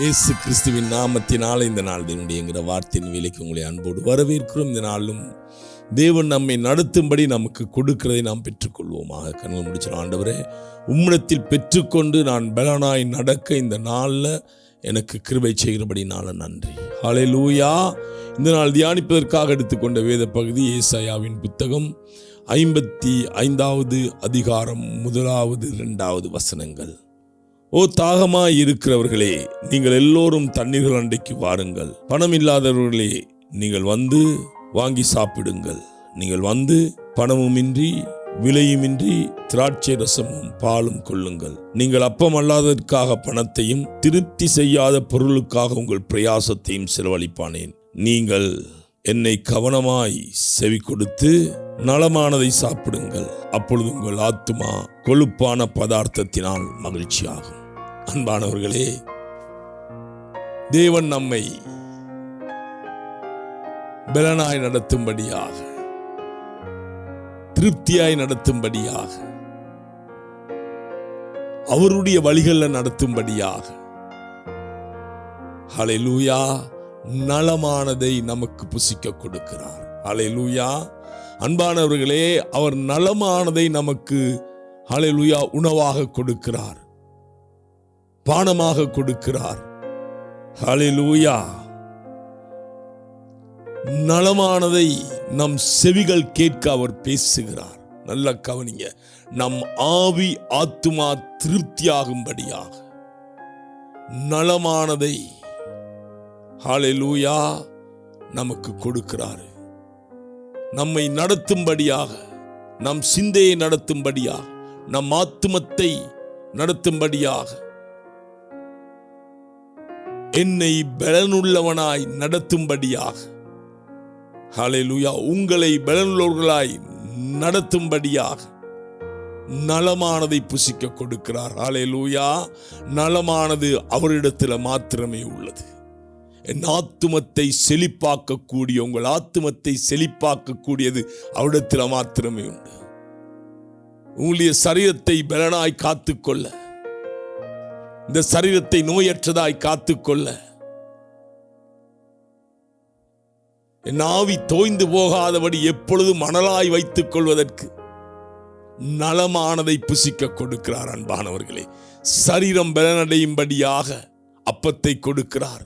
இயேசு கிறிஸ்துவின் நாமத்தினால் இந்த நாள் என்கிற வார்த்தையின் வேலைக்கு உங்களை அன்போடு வரவேற்கிறோம். இந்த நாளும் தேவன் நம்மை நடத்தும்படி நமக்கு கொடுக்கிறதை நாம் பெற்றுக்கொள்வோமாக. கண்கள் முடிச்ச ஆண்டவரே உம்மிடத்தில் பெற்றுக்கொண்டு நான் பலனாய் நடக்க இந்த நாளில் எனக்கு கிருபை செய்கிறபடி நாள நன்றி. லூயா இந்த நாள் தியானிப்பதற்காக எடுத்துக்கொண்ட வேத பகுதி ஏசாயாவின் புத்தகம் ஐம்பத்தி ஐந்தாவது அதிகாரம் முதலாவது இரண்டாவது வசனங்கள். ஓ தாகமாய் இருக்கிறவர்களே நீங்கள் எல்லோரும் தண்ணீர்கள் அண்டைக்கு வாருங்கள். பணம் இல்லாதவர்களே நீங்கள் வந்து வாங்கி சாப்பிடுங்கள். நீங்கள் வந்து பணமுமின்றி விலையுமின்றி திராட்சை ரசமும் பாலும் கொள்ளுங்கள். நீங்கள் அப்பம் அல்லாததற்காக பணத்தையும் திருப்தி செய்யாத பொருளுக்காக உங்கள் பிரயாசத்தையும் செலவழிப்பானேன். நீங்கள் என்னை கவனமாய் செவி கொடுத்து நலமானதை சாப்பிடுங்கள். அப்பொழுது உங்கள் ஆத்துமா கொழுப்பான பதார்த்தத்தினால் மகிழ்ச்சியாகும். அன்பானவர்களே தேவன் நம்மை பலனாய் நடத்தும்படியாக திருப்தியாய் நடத்தும்படியாக அவருடைய வழிகளில் நடத்தும்படியாக. ஹalleluya நலமானதை நமக்கு புசிக்க கொடுக்கிறார். ஹalleluya அன்பானவர்களே அவர் நலமானதை நமக்கு ஹalleluya உணவாக கொடுக்கிறார். பானமாக கொடுக்கிறார். ஹலிலூயா நலமானதை நம் செவிகள் கேட்க அவர் பேசுகிறார். நல்ல கவனிங்க. நம் ஆவி ஆத்துமா திருப்தியாகும்படியாக. நலமானதை ஹாலெலூயா நமக்கு கொடுக்கிறார். நம்மை நடத்தும்படியாக நம் சிந்தையை நடத்தும்படியாக நம் ஆத்துமத்தை நடத்தும்படியாக என்னை பலனுள்ளவனாய் நடத்தும்படியாக. ஹலெலுயா உங்களை பலனுள்ளவர்களாய் நடத்தும்படியாக நலமானதை புசிக்க கொடுக்கிறார். ஹலெலுயா நலமானது அவரிடத்தில் மாத்திரமே உள்ளது. என் ஆத்துமத்தை செழிப்பாக்கக்கூடிய உங்கள் ஆத்துமத்தை செழிப்பாக்கக்கூடியது அவரிடத்தில் மாத்திரமே உண்டு. உங்களுடைய சரீரத்தை பலனாய் காத்துக்கொள்ள இந்த சரீரத்தை நோயற்றதாய் காத்துக்கொள்ள. என் ஆவி தோய்ந்து போகாதபடி எப்பொழுதும் மணலாய் வைத்துக் கொள்வதற்கு நலமானதை புசிக்க கொடுக்கிறார் அன்பானவர்களே. சரீரம் பலனடையும்படியாக அப்பத்தை கொடுக்கிறார்.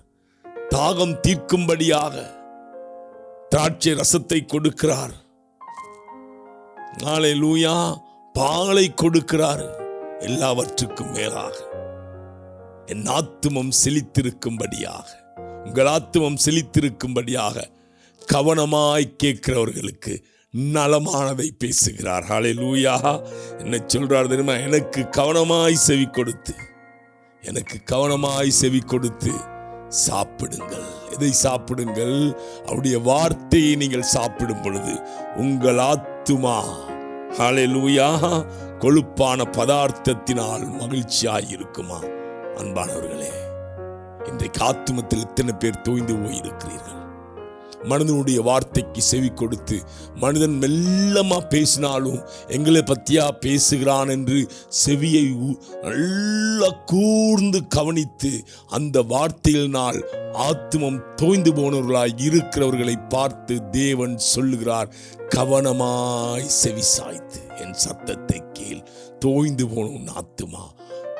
தாகம் தீர்க்கும்படியாக திராட்சை ரசத்தை கொடுக்கிறார். நாளை லூயா பாலை கொடுக்கிறார். எல்லாவற்றுக்கும் மேலாக. என் ஆத்துமம் செழித்திருக்கும்படியாக உங்கள் ஆத்துமம் செழித்திருக்கும்படியாக கவனமாய் கேட்கிறவர்களுக்கு நலமானதை பேசுகிறார். ஹாலே லூயா என்ன சொல்றார் தெரியுமா? எனக்கு கவனமாய் செவி கொடுத்து எனக்கு கவனமாய் செவி கொடுத்து சாப்பிடுங்கள். எதை சாப்பிடுங்கள்? அவருடைய வார்த்தையை நீங்கள் சாப்பிடும் பொழுது உங்கள் ஆத்துமா ஹாலே லூயா கொழுப்பான பதார்த்தத்தினால் மகிழ்ச்சியாய் இருக்குமா? அன்பானவர்களே இன்றைக்கு ஆத்துமத்தில் இத்தனை பேர் தோய்ந்து போயிருக்கிறீர்கள். மனிதனுடைய வார்த்தைக்கு செவி கொடுத்து மனிதன் மெல்லமா பேசினாலும் எங்களை பத்தியா பேசுகிறான் என்று செவியை நல்லா கூர்ந்து கவனித்து அந்த வார்த்தையினால் ஆத்துமம் தோய்ந்து போனவர்களாய் இருக்கிறவர்களை பார்த்து தேவன் சொல்லுகிறார் கவனமாய் செவி சாய்த்து என் சத்தத்தை கீழ் தோய்ந்து போன ஆத்துமா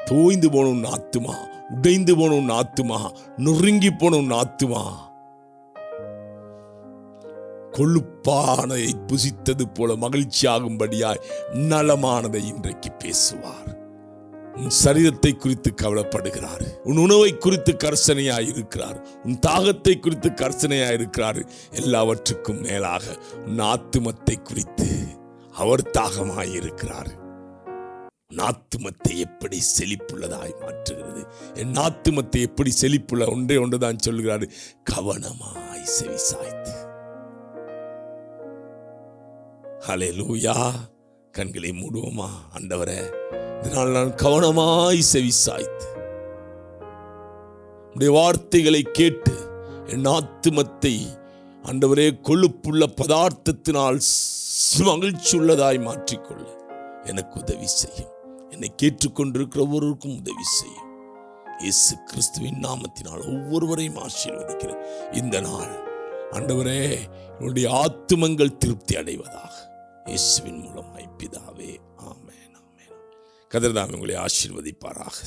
தோய்ந்து போன உன் ஆத்துமா உடைந்து போன உன் ஆத்துமா நொறுங்கி போன உன் ஆத்துமா. கொழுப்பானதை புசித்தது போல மகிழ்ச்சியாகும்படியாய் நலமானதை இன்றைக்கு பேசுவார். உன் சரீரத்தை குறித்து கவலைப்படுகிறார். உன் உணவை குறித்து கர்சனையாய் இருக்கிறார். உன் தாகத்தை குறித்து கர்சனையாய் இருக்கிறார். எல்லாவற்றுக்கும் மேலாக உன் ஆத்துமத்தை குறித்து அவர் தாகமாய் இருக்கிறார். நாத்துமத்தை எப்படி செழிப்புள்ளதாய் மாற்றுகிறது? என் நாத்துமத்தை எப்படி செழிப்புள்ள ஒன்றே ஒன்றுதான் சொல்கிறாரு. கவனமாய் செவி சாய்த்து. ஹalleluya. கண்களை மூடுவோமா ஆண்டவரே. இதனால் நான் கவனமாய் செவி சாய்த்து. உடைய வார்த்தைகளை கேட்டு என் ஆத்துமத்தை ஆண்டவரே கொழுப்புள்ள பதார்த்தத்தினால் மகிழ்ச்சி உள்ளதாய் மாற்றிக்கொள்ள எனக்கு உதவி செய்யும். என்னை கேட்டுக்கொண்டிருக்கிற ஒருவருக்கும் உதவி செய்யும். இயேசு கிறிஸ்துவின் நாமத்தினால் ஒவ்வொருவரையும் ஆசீர்வதிக்கிறேன். இந்த நாள் ஆண்டவரே என்னுடைய ஆத்துமங்கள் திருப்தி அடைவதாக. இயேசுவின் மூலமாய் பிதாவே ஆமேன் ஆமேன். கதிர்தாம் உங்களை ஆசீர்வதிப்பாராக.